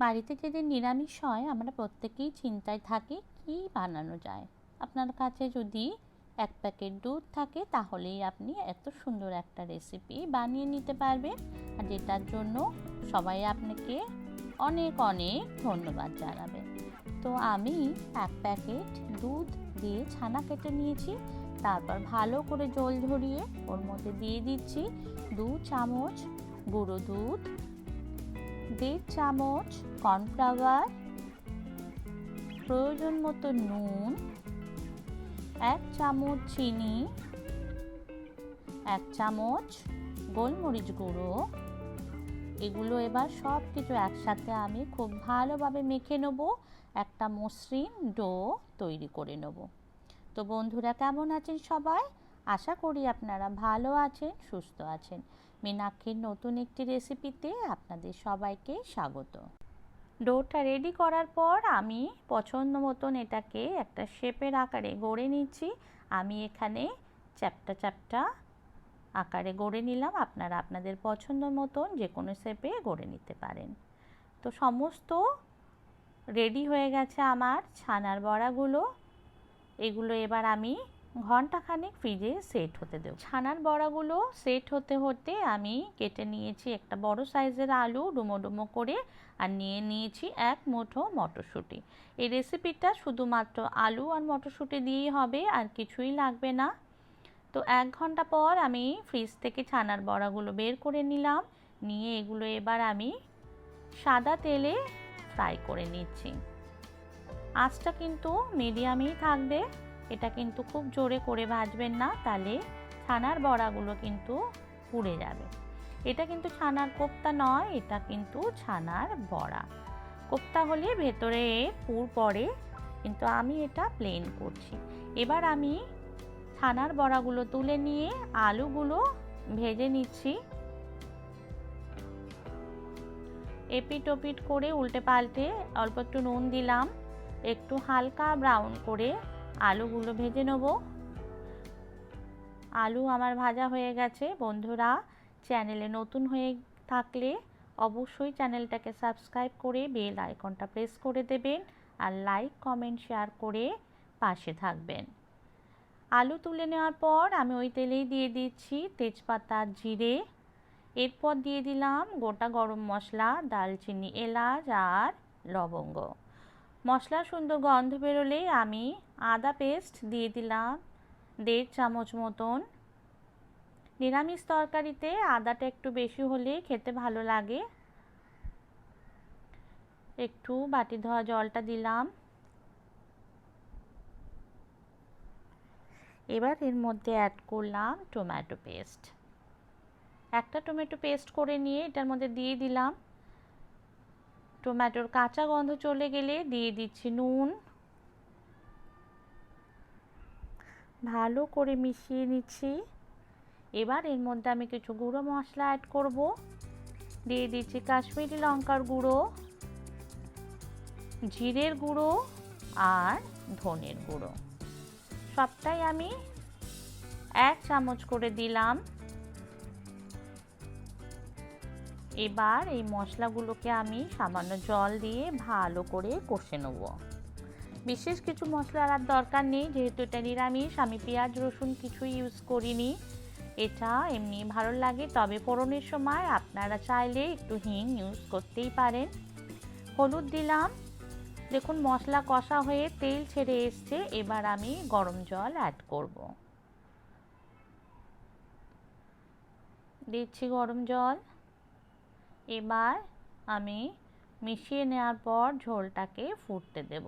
বাড়িতে যেদিন নিরামিষ হয়, আমরা প্রত্যেকেই চিন্তায় থাকি কী বানানো যায়। আপনার কাছে যদি এক প্যাকেট দুধ থাকে, তাহলেই আপনি এত সুন্দর একটা রেসিপি বানিয়ে নিতে পারবেন। আর যেটার জন্য সবাই আপনাকে অনেক অনেক ধন্যবাদ জানাবে। তো আমি এক প্যাকেট দুধ দিয়ে ছানা কেটে নিয়েছি। তারপর ভালো করে জল ঝরিয়ে ওর মধ্যে দিয়ে দিচ্ছি দু চামচ গুঁড়ো দুধ দেড় চামচ, কর্নফ্লাওয়ার, প্রয়োজন মতো নুন, এক চামচ চিনি, এক চামচ গোলমরিচ গুঁড়ো। এগুলো এবার সব কিছু একসাথে আমি খুব ভালোভাবে মেখে নেব। একটা মসৃণ ডো তৈরি করে নেব। তো বন্ধুরা, কেমন আছেন সবাই? আশা করি আপনারা ভালো আছেন, সুস্থ আছেন। মীনাক্ষীর নতুন একটি রেসিপিতে আপনাদের সবাইকে স্বাগত। ডোটা রেডি করার পর আমি পছন্দ মতন এটাকে একটা শেপের আকারে গড়ে নিচ্ছি। আমি এখানে চ্যাপটা চ্যাপটা আকারে গড়ে নিলাম। আপনারা আপনাদের পছন্দ মতন যে কোনো শেপে গড়ে নিতে পারেন। তো সমস্ত রেডি হয়ে গেছে আমার ছানার বড়াগুলো। এগুলো এবার আমি ঘন্টাখানেক ফ্রিজে সেট হতে দেব। ছানার বড়াগুলো সেট হতে হতে আমি কেটে নিয়েছি একটা বড় সাইজের আলু ডুমো ডুমো করে আর নিয়ে নিয়েছি এক মুঠো মটরশুঁটি। এই রেসিপিটা শুধুমাত্র আলু আর মটরশুঁটি দিয়েই হবে, আর কিছুই লাগবে না। তো এক ঘণ্টা পর আমি ফ্রিজ থেকে ছানার বড়াগুলো বের করে নিলাম, নিয়ে এগুলো এবার আমি সাদা তেলে ফ্রাই করে নিচ্ছি। আঁচটা কিন্তু মিডিয়ামেই থাকবে। এটা কিন্তু খুব জোরে করে ভাজবেন না, তাহলে ছানার বড়াগুলো কিন্তু পুড়ে যাবে। এটা কিন্তু ছানার কোপ্তা নয়, এটা কিন্তু ছানার বড়া। কোপ্তা হলে ভেতরে পুর পড়ে, কিন্তু আমি এটা প্লেন করছি। এবার আমি ছানার বড়াগুলো তুলে নিয়ে আলুগুলো ভেজে নিচ্ছি। এপিট ওপিট করে উল্টে পাল্টে অল্প একটু নুন দিলাম, একটু হালকা ব্রাউন করে আলুগুলো ভেজে নেব। আলু আমার ভাজা হয়ে গেছে। বন্ধুরা, চ্যানেলে নতুন হয়ে থাকলে অবশ্যই চ্যানেলটাকে সাবস্ক্রাইব করে বেল আইকনটা প্রেস করে দেবেন আর লাইক, কমেন্ট, শেয়ার করে পাশে থাকবেন। আলু তুলে নেওয়ার পর আমি ওই তেলেই দিয়ে দিচ্ছি তেজপাতা, জিরে। এরপর দিয়ে দিলাম গোটা গরম মশলা দালচিনি এলাচ আর লবঙ্গ। মশলার সুন্দর গন্ধ বেরোলে আমি আদা পেস্ট দিয়ে দিলাম, দেড় চামচ মতন। নিরামিষ তরকারিতে আদাটা একটু বেশি হলে খেতে ভালো লাগে। একটু বাটি ধোয়া জলটা দিলাম। এবার এর মধ্যে অ্যাড করলাম টমেটো পেস্ট একটা টমেটো পেস্ট করে নিয়ে এটার মধ্যে দিয়ে দিলাম। টমেটোর কাঁচা গন্ধ চলে গেলে দিয়ে দিচ্ছি নুন। ভালো করে মিশিয়ে নিচ্ছি। এবার এর মধ্যে আমি কিছু গুঁড়ো মশলা অ্যাড করব। দিয়ে দিচ্ছি কাশ্মীরি লঙ্কার গুঁড়ো, জিরের গুঁড়ো আর ধনের গুঁড়ো। সবটাই আমি এক চামচ করে দিলাম। এবার এই মশলাগুলোকে আমি সামান্য জল দিয়ে ভালো করে কষে নেব। বিশেষ কিছু মশলার আর দরকার নেই, যেহেতু এটা নিরামিষ, আমি পেঁয়াজ, রসুন কিছুই ইউজ করিনি। এটা এমনি ভালো লাগে, তবে ফোড়নের সময় আপনারা চাইলে একটু হিং ইউজ করতেই পারেন। হলুদ দিলাম। দেখুন, মশলা কষা হয়ে তেল ছেড়ে এসছে, এবার আমি গরম জল অ্যাড করব। দিচ্ছি গরম জল। এবার আমি মিশিয়ে নেওয়ার পর ঝোলটাকে ফুটতে দেব।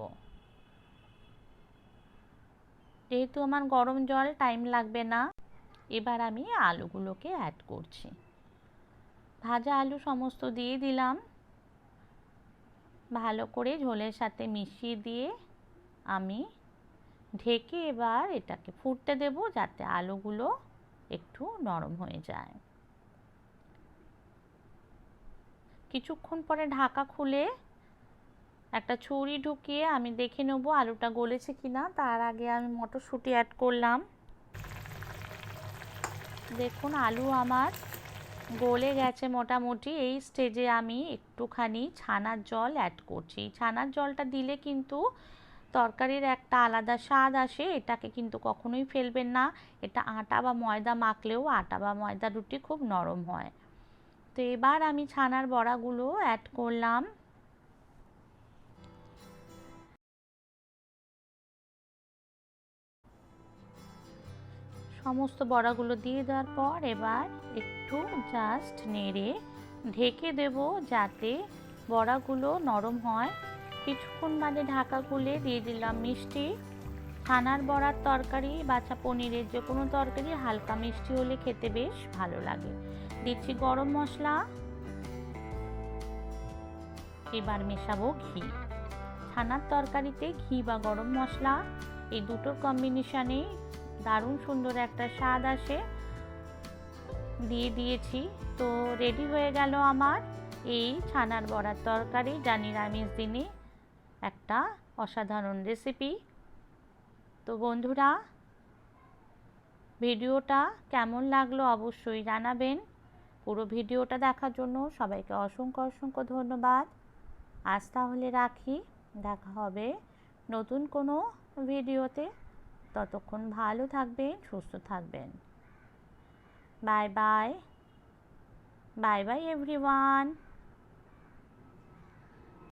যেহেতু আমার গরম জল টাইম লাগবে না, এবার আমি আলুগুলোকে অ্যাড করছি। ভাজা আলু সমস্ত দিয়ে দিলাম। ভালো করে ঝোলের সাথে মিশিয়ে দিয়ে আমি ঢেকে এবার এটাকে ফুটতে দেব যাতে আলুগুলো একটু নরম হয়ে যায়। কিছুক্ষণ পরে ঢাকা খুলে একটা ছুরি ঢুকিয়ে আমি দেখে নেব আলুটা গলেছে কিনা। তার আগে আমি মটরশুঁটি অ্যাড করলাম। দেখুন, আলু আমার গলে গেছে মোটামুটি। এই স্টেজে আমি একটুখানি ছানার জল অ্যাড করছি। ছানার জলটা দিলে কিন্তু তরকারির একটা আলাদা স্বাদ আসে। এটাকে কিন্তু কখনোই ফেলবেন না। এটা আটা বা ময়দা মাখলেও আটা বা ময়দা রুটি খুব নরম হয়। তো এবার আমি ছানার বড়াগুলো অ্যাড করলাম। সমস্ত বড়াগুলো দিয়ে দেওয়ার পর এবার একটু জাস্ট নেড়ে ঢেকে দেব যাতে বড়াগুলো নরম হয়। কিছুক্ষণ বাদে ঢাকা খুলে দিয়ে দিলাম মিষ্টি। ছানার বড়ার তরকারি বাছা পনিরের যে কোনো তরকারি হালকা মিষ্টি হলে খেতে বেশ ভালো লাগে। দিচ্ছি গরম মশলা। এবার মেশাবো ঘি। ছানার তরকারিতে ঘি বা গরম মশলা, এই দুটোর কম্বিনেশনে দারুণ সুন্দর একটা স্বাদ আসে। দিয়ে দিয়েছি। তো রেডি হয়ে গেল আমার এই ছানার বড়ার তরকারি। যা নিরামিষ দিনে একটা অসাধারণ রেসিপি তো বন্ধুরা, ভিডিওটা কেমন লাগল অবশ্যই জানাবেন। পুরো ভিডিওটা দেখার জন্য সবাইকে অসংখ্য অসংখ্য ধন্যবাদ। আজ তাহলে রাখি। দেখা হবে নতুন কোনো ভিডিওতে। ততক্ষণ ভালো থাকবেন সুস্থ থাকবেন। Bye bye bye bye everyone